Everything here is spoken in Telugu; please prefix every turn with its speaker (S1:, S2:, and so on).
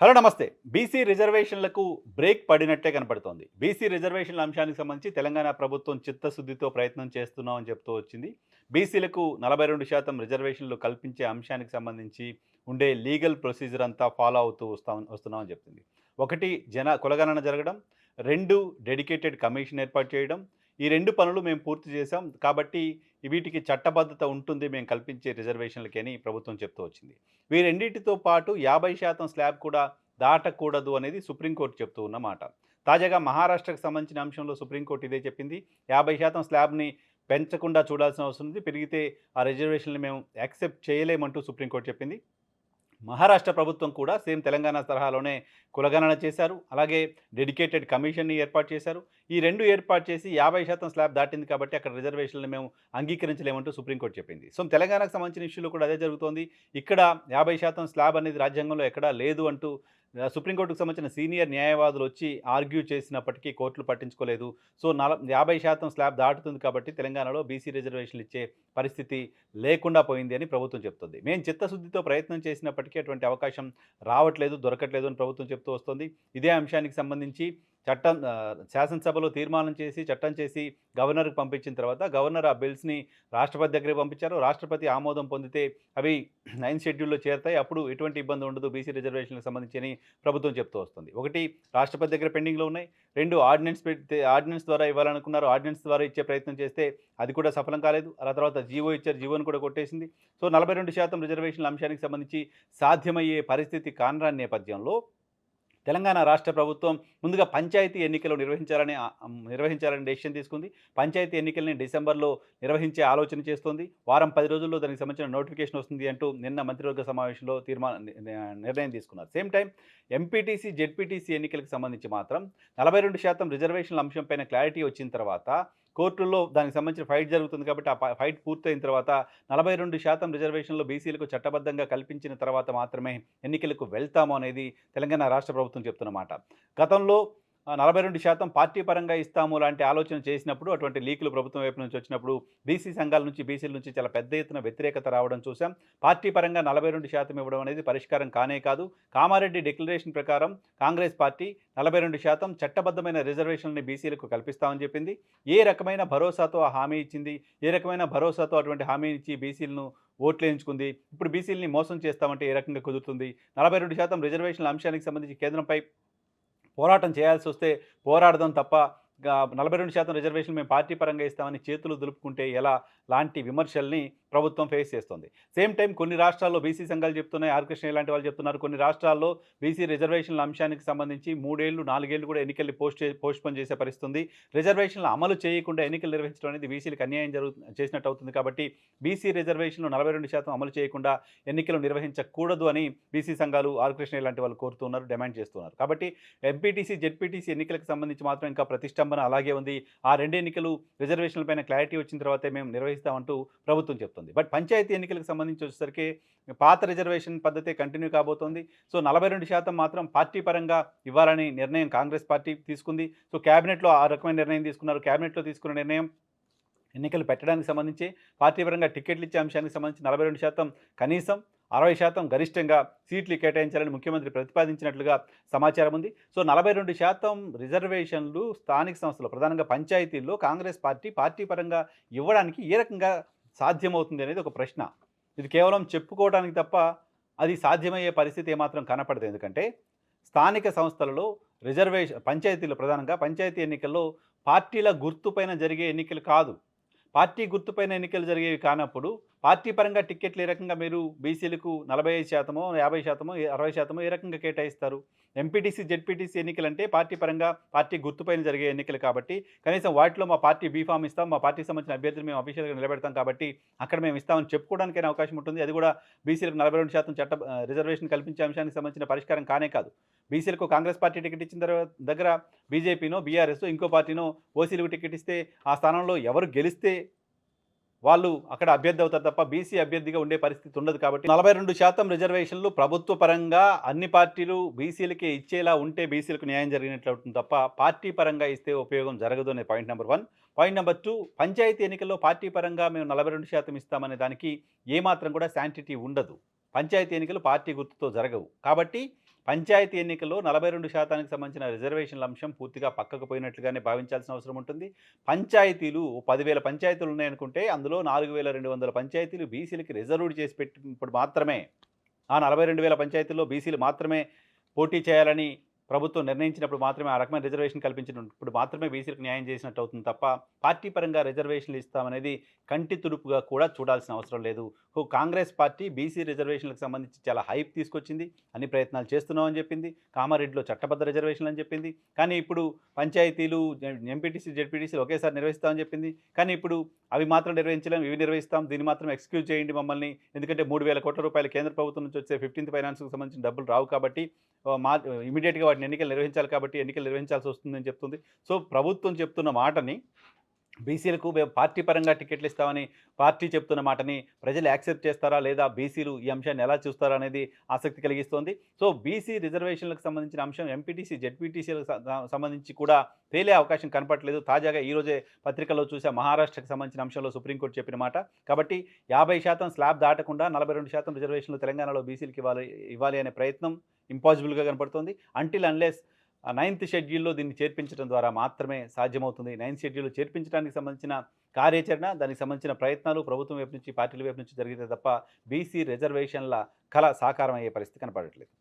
S1: హలో నమస్తే. బీసీ రిజర్వేషన్లకు బ్రేక్ పడినట్టే కనపడుతోంది. బీసీ రిజర్వేషన్ల అంశానికి సంబంధించి తెలంగాణ ప్రభుత్వం చిత్తశుద్ధితో ప్రయత్నం చేస్తున్నామని చెప్తూ వచ్చింది. బీసీలకు నలభై రెండు శాతం రిజర్వేషన్లు కల్పించే అంశానికి సంబంధించి ఉండే లీగల్ ప్రొసీజర్ అంతా ఫాలో అవుతూ వస్తా వస్తున్నామని చెప్తుంది. ఒకటి జన కులగణన జరగడం. రెండు డెడికేటెడ్ కమిషన్ ఏర్పాటు చేయడం. ఈ రెండు పనులు మేము పూర్తి చేశాం. కాబట్టి వీటికి చట్టబద్ధత ఉంటుంది. మేము కల్పించే రిజర్వేషన్లకి అని ప్రభుత్వం చెప్తూ వచ్చింది. వీరెండింటితో పాటు యాభై శాతం స్లాబ్ కూడా దాటకూడదు అనేది సుప్రీంకోర్టు చెప్తూ ఉన్నమాట తాజాగా మహారాష్ట్రకు సంబంధించిన అంశంలో సుప్రీంకోర్టు ఇదే చెప్పింది. యాభై శాతం స్లాబ్ని పెంచకుండా చూడాల్సిన అవసరం ఉంది. పెరిగితే ఆ రిజర్వేషన్లు మేము యాక్సెప్ట్ చేయలేమంటూ సుప్రీంకోర్టు చెప్పింది. మహారాష్ట్ర ప్రభుత్వం కూడా సేమ్ తెలంగాణ తరహాలోనే కులగణన చేశారు. అలాగే డెడికేటెడ్ కమిషన్ని ఏర్పాటు చేశారు. ఈ రెండు ఏర్పాటు చేసి యాభై శాతం స్లాబ్ దాటింది కాబట్టి అక్కడ రిజర్వేషన్లు మేము అంగీకరించలేమంటూ సుప్రీంకోర్టు చెప్పింది. సో తెలంగాణకు సంబంధించిన ఇష్యూలు కూడా అదే జరుగుతోంది. ఇక్కడ యాభై శాతం స్లాబ్ అనేది రాజ్యాంగంలో ఎక్కడా లేదు అంటూ సుప్రీంకోర్టుకు సంబంధించిన సీనియర్ న్యాయవాదులు వచ్చి ఆర్గ్యూ చేసినప్పటికీ కోర్టులు పట్టించుకోలేదు. సో నల యాభై శాతం స్లాబ్ దాటుతుంది కాబట్టి తెలంగాణలో బీసీ రిజర్వేషన్లు ఇచ్చే పరిస్థితి లేకుండా పోయింది అని ప్రభుత్వం చెప్తుంది. మేము చిత్తశుద్ధితో ప్రయత్నం చేసినప్పటికీ అటువంటి అవకాశం రావట్లేదు దొరకట్లేదు అని ప్రభుత్వం చెప్తూ వస్తుంది. ఇదే అంశానికి సంబంధించి చట్టం శాసనసభలో తీర్మానం చేసి చట్టం చేసి గవర్నర్కి పంపించిన తర్వాత గవర్నర్ ఆ బిల్స్ని రాష్ట్రపతి దగ్గరికి పంపించారు. రాష్ట్రపతి ఆమోదం పొందితే అవి నైన్ షెడ్యూల్లో చేరతాయి. అప్పుడు ఎటువంటి ఇబ్బంది ఉండదు. బీసీ రిజర్వేషన్లకు సంబంధించి అని ప్రభుత్వం చెప్తూ వస్తుంది. ఒకటి రాష్ట్రపతి దగ్గర పెండింగ్లో ఉన్నాయి. రెండు ఆర్డినెన్స్ పెడితే ఆర్డినెన్స్ ద్వారా ఇవ్వాలనుకున్నారు. ఆర్డినెన్స్ ద్వారా ఇచ్చే ప్రయత్నం చేస్తే అది కూడా సఫలం కాలేదు. ఆ తర్వాత జీవో ఇచ్చారు. జీవోని కూడా కొట్టేసింది. సో నలభై రెండు శాతం రిజర్వేషన్ల అంశానికి సంబంధించి సాధ్యమయ్యే పరిస్థితి కానరాని నేపథ్యంలో తెలంగాణ రాష్ట్ర ప్రభుత్వం ముందుగా పంచాయతీ ఎన్నికలు నిర్వహించాలని నిర్వహించాలని డెసిషన్ తీసుకుంది. పంచాయతీ ఎన్నికల్ని డిసెంబర్లో నిర్వహించే ఆలోచన చేస్తోంది. వారం పది రోజుల్లో దానికి సంబంధించిన నోటిఫికేషన్ వస్తుంది అంటూ నిన్న మంత్రివర్గ సమావేశంలో తీర్మానం నిర్ణయం తీసుకున్నారు. సేమ్ టైం ఎంపీటీసీ జెడ్పీటీసీ ఎన్నికలకు సంబంధించి మాత్రం నలభై రెండు శాతం రిజర్వేషన్ల అంశంపైన క్లారిటీ వచ్చిన తర్వాత కోర్టుల్లో దానికి సంబంధించిన ఫైట్ జరుగుతుంది కాబట్టి ఆ ఫైట్ పూర్తయిన తర్వాత నలభై రెండు శాతం రిజర్వేషన్లు బీసీలకు చట్టబద్ధంగా కల్పించిన తర్వాత మాత్రమే ఎన్నికలకు వెళ్తాము అనేది తెలంగాణ రాష్ట్ర ప్రభుత్వం చెప్తున్నమాట గతంలో నలభై రెండు శాతం పార్టీ పరంగా ఇస్తాము లాంటి ఆలోచన చేసినప్పుడు అటువంటి లీకులు ప్రభుత్వం వైపు నుంచి వచ్చినప్పుడు బీసీ సంఘాల నుంచి బీసీల నుంచి చాలా పెద్ద ఎత్తున వ్యతిరేకత రావడం చూసాం పార్టీ పరంగా నలభై రెండు శాతం ఇవ్వడం అనేది పరిష్కారం కానే కాదు. కామారెడ్డి డిక్లరేషన్ ప్రకారం కాంగ్రెస్ పార్టీ నలభై రెండు శాతం చట్టబద్ధమైన రిజర్వేషన్ని బీసీలకు కల్పిస్తామని చెప్పింది. ఏ రకమైన భరోసాతో ఆ హామీ ఇచ్చింది? ఏ రకమైన భరోసాతో అటువంటి హామీ ఇచ్చి బీసీలను ఓట్లు వేయించుకుంది ఇప్పుడు బీసీలని మోసం చేస్తామంటే ఏ రకంగా కుదురుతుంది? నలభై రెండు శాతం రిజర్వేషన్ల అంశానికి సంబంధించి కేంద్రంపై పోరాటం చేయాల్సి వస్తే పోరాడదాం తప్ప నలభై రెండు శాతం రిజర్వేషన్ మేము పార్టీ పరంగా ఇస్తామని చేతులు దులుపుకుంటే ఎలా? లాంటి విమర్శల్ని ప్రభుత్వం ఫేస్ చేస్తుంది. సేమ్ టైం కొన్ని రాష్ట్రాల్లో బీసీ సంఘాలు చెప్తున్నాయి ఆర్కృష్ణ ఇలాంటి వాళ్ళు చెప్తున్నారు. కొన్ని రాష్ట్రాల్లో బీసీ రిజర్వేషన్ల అంశానికి సంబంధించి మూడేళ్ళు నాలుగేళ్ళు కూడా ఎన్నికల్ని పోస్ట్ పోస్ట్ పోన్ చేసే పరిస్థితుంది. రిజర్వేషన్లు అమలు చేయకుండా ఎన్నికలు నిర్వహించడం అనేది బీసీలకు అన్యాయం జరుగు చేసినట్టు అవుతుంది కాబట్టి బీసీ రిజర్వేషన్లు నలభై రెండు శాతం అమలు చేయకుండా ఎన్నికలు నిర్వహించకూడదు అని బీసీ సంఘాలు ఆర్కృష్ణ ఇలాంటి వాళ్ళు కోరుతున్నారు డిమాండ్ చేస్తున్నారు. కాబట్టి ఎంపీటీసీ జెడ్పీటీసీ ఎన్నికలకు సంబంధించి మాత్రం ఇంకా ప్రతిష్టంభన అలాగే ఉంది. ఆ రెండు ఎన్నికలు రిజర్వేషన్లపైన క్లారిటీ వచ్చిన తర్వాతే మేము నిర్వహిస్తామంటూ ప్రభుత్వం చెప్తుంది. బట్ పంచాయతీ ఎన్నికలకు సంబంధించి వచ్చేసరికి పాత రిజర్వేషన్ పద్ధతి కంటిన్యూ కాబోతోంది. సో నలభై రెండు శాతం మాత్రం పార్టీ పరంగా ఇవ్వాలని నిర్ణయం కాంగ్రెస్ పార్టీ తీసుకుంది. సో క్యాబినెట్లో ఆ రకమైన నిర్ణయం తీసుకున్నారు. క్యాబినెట్లో తీసుకున్న నిర్ణయం ఎన్నికలు పెట్టడానికి సంబంధించి పార్టీ పరంగా టికెట్లు ఇచ్చే అంశానికి సంబంధించి నలభై రెండు శాతం కనీసం అరవై శాతం గరిష్టంగా సీట్లు కేటాయించాలని ముఖ్యమంత్రి ప్రతిపాదించినట్లుగా సమాచారం ఉంది. సో నలభై రెండు శాతం రిజర్వేషన్లు స్థానిక సంస్థలు ప్రధానంగా పంచాయతీల్లో కాంగ్రెస్ పార్టీ పార్టీ పరంగా ఇవ్వడానికి ఏ రకంగా సాధ్యమవుతుంది అనేది ఒక ప్రశ్న. ఇది కేవలం చెప్పుకోవడానికి తప్ప అది సాధ్యమయ్యే పరిస్థితి ఏమాత్రం కనపడదు. ఎందుకంటే స్థానిక సంస్థలలో రిజర్వేషన్ పంచాయతీలు ప్రధానంగా పంచాయతీ ఎన్నికల్లో పార్టీల గుర్తుపైన జరిగే ఎన్నికలు కాదు. పార్టీ గుర్తుపైన ఎన్నికలు జరిగేవి కానప్పుడు పార్టీ పరంగా టిక్కెట్లు ఏ రకంగా మీరు బీసీలకు నలభై ఐదు శాతమో యాభై శాతమో అరవై శాతమో ఏ రకంగా కేటాయిస్తారు? ఎంపీటీసీ జెడ్పీటీసీ ఎన్నికలు అంటే పార్టీ పరంగా పార్టీ గుర్తుపైన జరిగే ఎన్నికలు కాబట్టి కనీసం వాటిలో మా పార్టీ బీఫామ్ ఇస్తాం మా పార్టీకి సంబంధించిన అభ్యర్థులు మేము అఫీషియల్గా నిలబెడతాం కాబట్టి అక్కడ మేము ఇస్తామని చెప్పుకోవడానికైనా అవకాశం ఉంటుంది. అది కూడా బీసీలకు నలభై రెండు శాతం చట్ట రిజర్వేషన్ కల్పించే అంశానికి సంబంధించిన పరిష్కారం కానే కాదు. బీసీలకు కాంగ్రెస్ పార్టీ టికెట్ ఇచ్చిన తర్వాత దగ్గర బీజేపీనో బీఆర్ఎస్ ఇంకో పార్టీనో ఓసీలకు టికెట్ ఇస్తే ఆ స్థానంలో ఎవరు గెలిస్తే వాళ్ళు అక్కడ అభ్యర్థి అవుతారు తప్ప బీసీ అభ్యర్థిగా ఉండే పరిస్థితి ఉండదు కాబట్టి నలభై రెండు శాతం రిజర్వేషన్లు ప్రభుత్వ పరంగా అన్ని పార్టీలు బీసీలకే ఇచ్చేలా ఉంటే బీసీలకు న్యాయం జరిగినట్లు అవుతుంది తప్ప పార్టీ పరంగా ఇస్తే ఉపయోగం జరగదు అనే point number one. Point number two panchayat ఎన్నికల్లో పార్టీ పరంగా మేము నలభై రెండు శాతం ఇస్తామనే దానికి ఏమాత్రం కూడా శాంటిటీ ఉండదు. పంచాయతీ ఎన్నికలు పార్టీ గుర్తుతో జరగవు. కాబట్టి పంచాయతీ ఎన్నికల్లో నలభై రెండు శాతానికి సంబంధించిన రిజర్వేషన్ల అంశం పూర్తిగా పక్కకు పోయినట్లుగానే భావించాల్సిన అవసరం ఉంటుంది. పంచాయతీలు పదివేల పంచాయతీలు ఉన్నాయనుకుంటే అందులో నాలుగు వేల రెండు వందల పంచాయతీలు బీసీలకి రిజర్వ్డ్ చేసి పెట్టినప్పుడు మాత్రమే ఆ నలభై రెండు వేల పంచాయతీల్లో బీసీలు మాత్రమే పోటీ చేయాలని ప్రభుత్వం నిర్ణయించినప్పుడు మాత్రమే ఆ రకమైన రిజర్వేషన్ కల్పించినప్పుడు మాత్రమే బీసీలకు న్యాయం చేసినట్టు అవుతుంది తప్ప పార్టీ పరంగా రిజర్వేషన్లు ఇస్తామనేది కంటి తుడుపుగా కూడా చూడాల్సిన అవసరం లేదు. ఓ కాంగ్రెస్ పార్టీ బీసీ రిజర్వేషన్లకు సంబంధించి చాలా హైప్ తీసుకొచ్చింది. అన్ని ప్రయత్నాలు చేస్తున్నామని చెప్పింది. కామారెడ్డిలో చట్టబద్ధ రిజర్వేషన్లు అని చెప్పింది. కానీ ఇప్పుడు పంచాయతీలు ఎంపీటీసీ జెడ్పీటీసీలు ఒకేసారి నిర్వహిస్తామని చెప్పింది. కానీ ఇప్పుడు అవి మాత్రం నిర్వహించలేం ఇవి నిర్వహిస్తాం. దీన్ని మాత్రం ఎక్స్క్యూజ్ చేయండి మమ్మల్ని. ఎందుకంటే మూడు వేల కోట్ల రూపాయలు కేంద్ర ప్రభుత్వం నుంచి వచ్చే ఫిఫ్టీన్త్ ఫైనాన్స్కి సంబంధించిన డబ్బులు రావు కాబట్టి మా ఇమీడియట్గా వాటిని ఎన్నికలు నిర్వహించాలి కాబట్టి ఎన్నికలు నిర్వహించాల్సి వస్తుందని చెప్తుంది. సో ప్రభుత్వం చెప్తున్న మాటని బీసీలకు మేము పార్టీ పరంగా టికెట్లు ఇస్తామని పార్టీ చెప్తున్న మాటని ప్రజలు యాక్సెప్ట్ చేస్తారా? లేదా బీసీలు ఈ అంశాన్ని ఎలా చూస్తారా? అనేది ఆసక్తి కలిగిస్తోంది. సో బీసీ రిజర్వేషన్లకు సంబంధించిన అంశం ఎంపీటీసీ జెడ్పీటీసీలకు సంబంధించి కూడా తేలే అవకాశం కనపట్లేదు తాజాగా ఈరోజే పత్రికలో చూసే మహారాష్ట్రకు సంబంధించిన అంశంలో సుప్రీంకోర్టు చెప్పిన మాట. కాబట్టి యాభై శాతం స్లాబ్ దాటకుండా నలభై రెండు శాతం రిజర్వేషన్లు తెలంగాణలో బీసీలకు ఇవ్వాలి ఇవ్వాలి అనే ప్రయత్నం ఇంపాసిబుల్గా కనపడుతుంది. అంటిల్ అన్లెస్ నైన్త్ షెడ్యూల్లో దీన్ని చేర్పించడం ద్వారా మాత్రమే సాధ్యమవుతుంది. నైన్త్ షెడ్యూల్ చేర్పించడానికి సంబంధించిన కార్యాచరణ దానికి సంబంధించిన ప్రయత్నాలు ప్రభుత్వం వైపు నుంచి పార్టీల వైపు నుంచి జరిగితే తప్ప బీసీ రిజర్వేషన్ల కళ సాకారం అయ్యే పరిస్థితి కనపడట్లేదు.